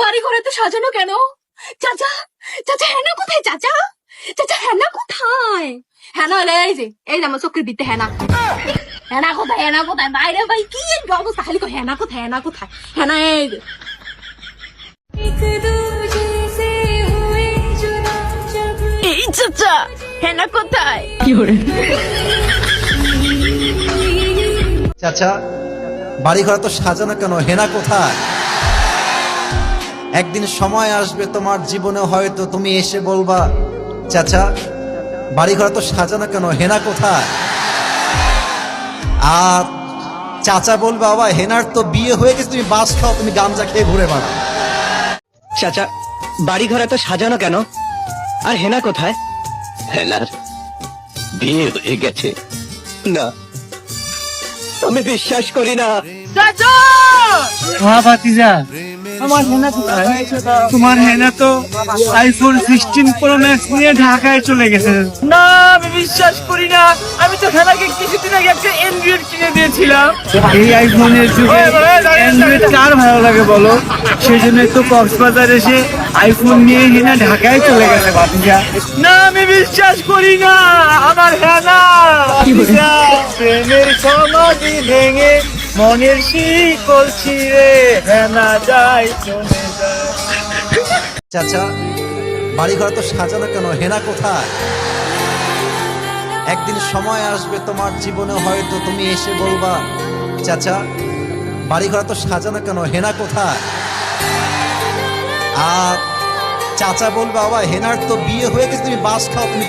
বাড়ি ঘরে তো সাজানো কেন? চাচা চাচা হেনা কোথায় চাচা? চাচা হেনা কোথায়? হেনা হলে এই যে এই আমার চোখের বিতে হেনা। হেনা কোথায় হেনা কোথায়? বাইরে ভাই কি অবস্থা? খালি কো হেনা কোথায় হেনা কোথায়? হেনা এই যে। এই চাচা হেনা কোথায়? চাচা বাড়ি ঘর তো সাজানো কেন? হেনা কোথায়? একদিন সময় আসবে তোমার জীবনে হয়তো তুমি এসে বলবা চাচা বাড়ি ঘর তো সাজানো কেন? হেনা কোথায়? আর চাচা বলবে বাবা হেনার তো বিয়ে হয়ে গেছে তুমি বাস খাও তুমি গামজা খেয়ে ঘুরে বেড়াও। চাচা বাড়ি ঘরে তো সাজানো কেন? আর হেনা কোথায়? হেলার বিয়ে হয়ে গেছে। না আমি বিশ্বাস করি না। হ্যাঁ ভাতিজা? তোমার হেনা তো আইফোন সিক্সটিন প্রো ম্যাক্স নিয়ে ঢাকায় চলে গেছে। না আমি বিশ্বাস করি না। আমি তো হেনাকে কিছুদিন আগে একটা অ্যান্ড্রয়েড কিনে দিয়েছিলাম। এই আইফোনের যুগে অ্যান্ড্রয়েড কার ভালো লাগে বলো? সেই জন্য তো কক্সবাজার এসে আইফোন নিয়ে হেনা ঢাকায় চলে গেছে ভাতিজা। না আমি বিশ্বাস করি না। আমার হেনা প্রেমের সমাধি ভেঙে মনের শিকল ছিঁড়ে হেনা যায় চলে যায়। চাচা বাড়ি ঘর তো সাজানো কেন? হেনা কোথায়? একদিন সময় আসবে তোমার জীবনে, হয়তো তুমি এসে বলবা, চাচা বাড়ি ঘর তো সাজানো কেন? হেনা কোথায়? আর চাচা বলবে, বাবা, হেনার তো বিয়ে হয়ে গেছে, তুমি বাস খাও, তুমি